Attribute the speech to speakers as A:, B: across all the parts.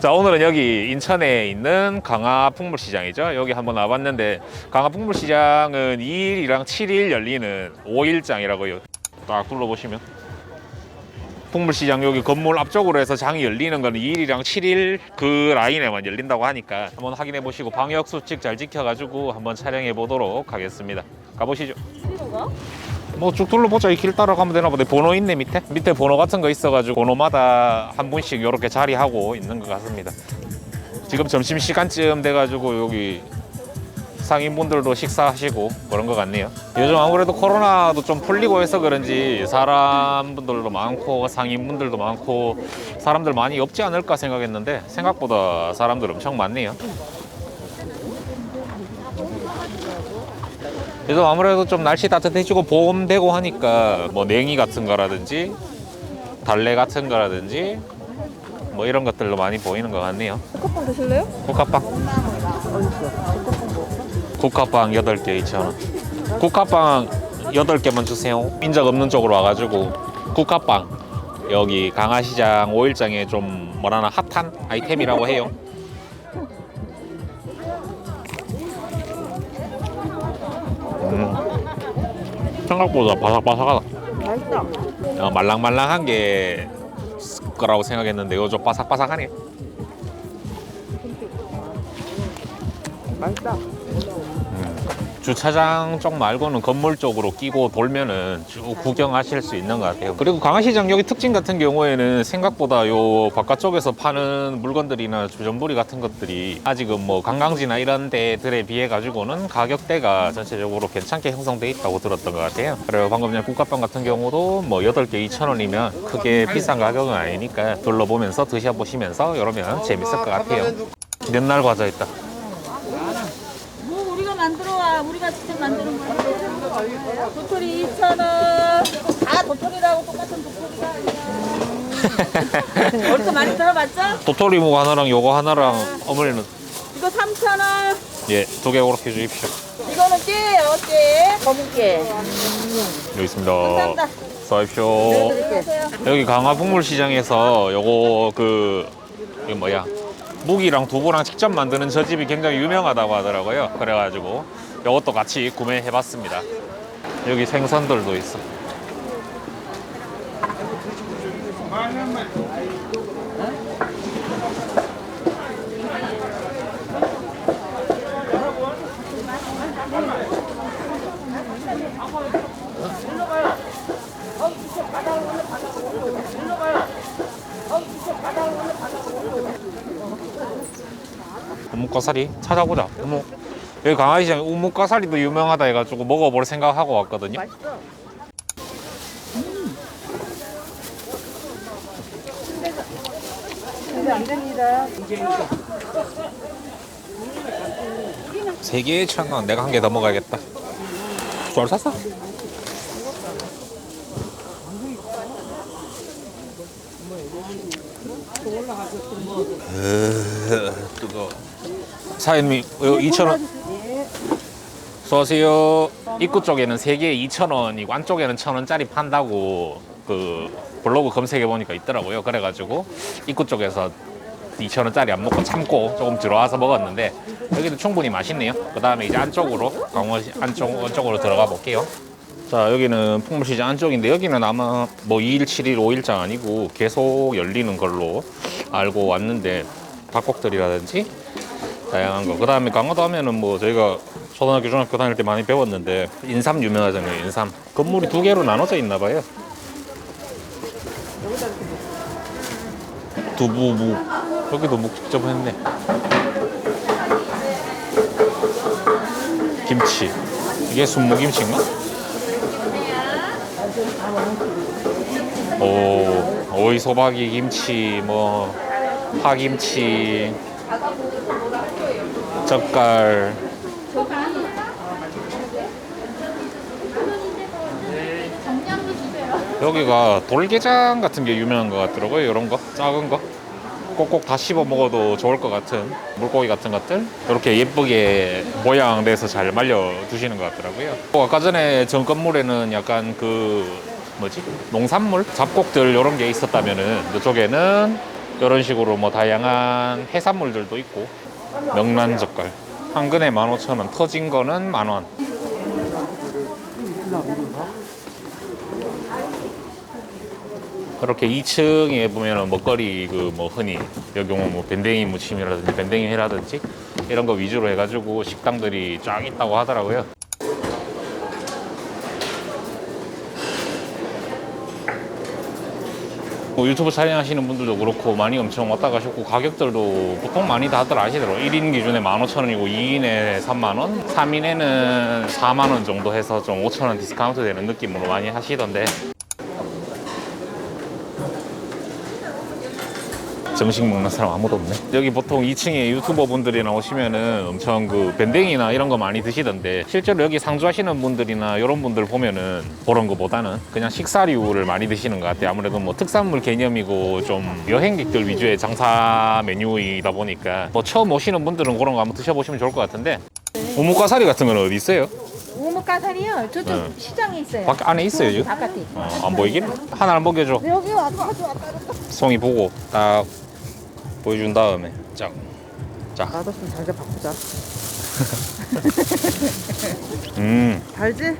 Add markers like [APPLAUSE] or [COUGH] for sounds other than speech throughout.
A: 자 오늘은 여기 인천에 있는 강화 풍물시장이죠. 여기 한번 와봤는데 강화 풍물시장은 2일이랑 7일 열리는 5일장이라고요. 딱 둘러보시면 풍물시장 여기 건물 앞쪽으로 해서 장이 열리는 건 2일이랑 7일 그 라인에만 열린다고 하니까 한번 확인해 보시고 방역 수칙 잘 지켜가지고 한번 촬영해 보도록 하겠습니다. 가보시죠. 뭐 쭉 둘러보자. 이 길 따라가면 되나 보다. 번호 있네 밑에? 밑에 번호 같은 거 있어가지고 번호마다 한 분씩 이렇게 자리하고 있는 것 같습니다. 지금 점심시간쯤 돼가지고 여기 상인분들도 식사하시고 그런 것 같네요. 요즘 아무래도 코로나도 좀 풀리고 해서 그런지 사람분들도 많고 상인분들도 많고 사람들 많이 없지 않을까 생각했는데 생각보다 사람들 엄청 많네요 그래서 아무래도 좀 날씨 따뜻해지고 봄 되고 하니까 뭐 냉이 같은 거라든지 달래 같은 거라든지 뭐 이런 것들도 많이 보이는 것 같네요.
B: 쿠폰 드실래요?
A: 국화빵. 국화빵 8개 2,000원. 국화빵 8개만 주세요. 인적 없는 쪽으로 와가지고 국화빵 여기 강화시장 5일장에 좀 뭐라나 핫한 아이템이라고 해요. 생각보다 바삭바삭하다.
B: 맛있다.
A: 어, 말랑말랑한 게 거라고 생각했는데 이거 좀 바삭바삭하네.
B: 맛있다.
A: 주차장 쪽 말고는 건물 쪽으로 끼고 돌면은 쭉 구경하실 수 있는 것 같아요. 그리고 강화시장 여기 특징 같은 경우에는 생각보다 요 바깥쪽에서 파는 물건들이나 주전부리 같은 것들이 아직은 뭐 관광지나 이런 데들에 비해 가지고는 가격대가 전체적으로 괜찮게 형성돼 있다고 들었던 것 같아요. 그리고 방금 전에 국화빵 같은 경우도 뭐 8개 2,000원이면 크게 비싼 가격은 아니니까 둘러보면서 드셔보시면서 이러면 재밌을 것 같아요. 옛날 과자 있다.
C: 뭐 우리가 직접 만드는 거야 도토리 2,000원. 다 도토리라고 똑같은 도토리가 아니야. [LAUGHS] 어디서 많이 들어봤죠?
A: 도토리묵 하나랑 요거 하나랑 어머니는?
C: 이거 3,000원.
A: 예, 두 개 그렇게 주십시오.
C: 이거는 깨예요 깨. 거북깨.
A: 여기 있습니다.
C: 감사합니다. 안녕하세요.
A: 여기 강화북물시장에서 요거 그 이거 뭐야? 무기랑 두부랑 직접 만드는 저 집이 굉장히 유명하다고 하더라고요. 그래가지고 요것도 같이 구매해봤습니다. 여기 생선들도 있어. 우뭇가사리 찾아보자. 우뭇. 여기 강화시장 우뭇가사리도 유명하다 해가지고 먹어볼 생각하고 왔거든요.
B: 맛있어. 근데 안 됩니다.
A: 세천 원. 내가 한 개 더 먹어야겠다. 뭘 샀어? 으, 뜨거. 사장님, 2천 원. 수고하세요. 입구 쪽에는 세 개에 2천 원이고 안쪽에는 천 원짜리 판다고 그 블로그 검색해 보니까 있더라고요. 그래가지고 입구 쪽에서 2천 원짜리 안 먹고 참고 조금 들어와서 먹었는데 여기도 충분히 맛있네요. 그 다음에 이제 안쪽으로 강원시 안쪽 안쪽으로 들어가 볼게요. 자 여기는 풍물시장 안쪽인데 여기는 아마 뭐 2일, 7일, 5일장 아니고 계속 열리는 걸로 알고 왔는데 닭국들이라든지 다양한 거. 그 다음에 강화도 하면은 뭐 저희가 초등학교, 중학교 다닐 때 많이 배웠는데 인삼 유명하잖아요. 인삼 건물이 두 개로 나눠져 있나 봐요. 두부묵 여기도 묵 직접 했네. 김치 이게 순무김치인가? 오 오이 소박이 김치 뭐 파김치 젓갈 여기가 돌게장 같은 게 유명한 것 같더라고요 이런 거? 작은 거? 꼭꼭 다 씹어 먹어도 좋을 것 같은 물고기 같은 것들? 이렇게 예쁘게 모양 내서 잘 말려 두시는 것 같더라고요. 또 아까 전에 전 건물에는 약간 그 뭐지? 농산물? 잡곡들 이런 게 있었다면은 이쪽에는 이런 식으로 뭐 다양한 해산물들도 있고 명란 젓갈. 한 근에 15,000원 터진 거는 만 원 그렇게 2층에 보면은 먹거리 그 뭐 흔히 여기 오면 뭐 밴댕이 무침이라든지 밴댕이 회라든지 이런 거 위주로 해가지고 식당들이 쫙 있다고 하더라고요. 뭐 유튜브 촬영하시는 분들도 그렇고 많이 엄청 왔다 가셨고 가격들도 보통 많이 다들 아시더라고요 1인 기준에 15,000원이고 2인에 3만원 3인에는 4만원 정도 해서 좀 5,000원 디스카운트 되는 느낌으로 많이 하시던데 정식 먹는 사람 아무도 없네. 여기 보통 2층에 유튜버 분들이 나 오시면은 엄청 그 밴댕이나 이런 거 많이 드시던데 실제로 여기 상주하시는 분들이나 이런 분들 보면은 그런 거보다는 그냥 식사류를 많이 드시는 것 같아요. 아무래도 뭐 특산물 개념이고 좀 여행객들 위주의 장사 메뉴이다 보니까 뭐 처음 오시는 분들은 그런 거 한번 드셔보시면 좋을 것 같은데 우뭇가사리 같은 건 어디 있어요?
C: 우뭇가사리요. 저쪽
A: 네.
C: 시장에 있어요.
A: 밖 안에 있어요 지금?
C: 바깥에.
A: 어, 안 보이긴? 하나를 먹여줘.
C: 여기 왔다 왔다 왔다.
A: 송이 보고 딱 보여준 다음에 짝. 자,
B: 맛없으면 달걀 바꾸자. [LAUGHS]
A: 음.
B: 달지?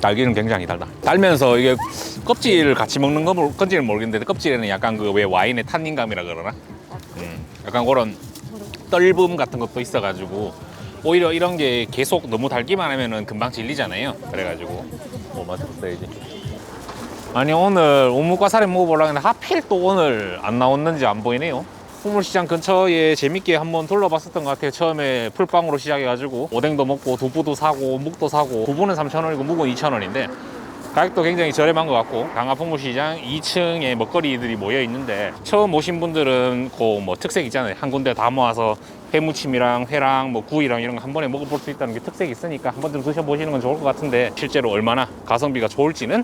A: 딸기는 굉장히 달다. 달면서 이게 껍질을 같이 먹는 거 건지는 모르겠는데 껍질에는 약간 그 왜 와인의 탄닌감이라 그러나? 음, 약간 그런 떫음 같은 것도 있어가지고 오히려 이런 게 계속 너무 달기만 하면은 금방 질리잖아요. 그래가지고 뭐 맛있어야지. 아니 오늘 오목과사리 먹어보려고 했는데 하필 또 오늘 안 나왔는지 안 보이네요. 풍물시장 근처에 재밌게 한번 둘러봤었던 것 같아요. 처음에 풀빵으로 시작해가지고 오뎅도 먹고 두부도 사고 묵도 사고 두부는 3,000원이고 묵은 2,000원인데 가격도 굉장히 저렴한 것 같고 강화 풍물시장 2층에 먹거리들이 모여 있는데 처음 오신 분들은 그뭐 특색 있잖아요. 한 군데 다 모아서 회무침이랑 회랑 뭐 구이랑 이런 거 한 번에 먹어볼 수 있다는 게 특색이 있으니까 한 번쯤 드셔보시는 건 좋을 것 같은데 실제로 얼마나 가성비가 좋을지는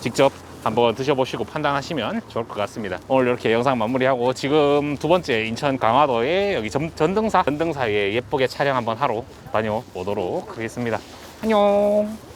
A: 직접 한번 드셔보시고 판단하시면 좋을 것 같습니다. 오늘 이렇게 영상 마무리하고 지금 두 번째 인천 강화도에 여기 전, 전등사 전등사에 예쁘게 촬영 한번 하러 다녀오도록 하겠습니다. 안녕.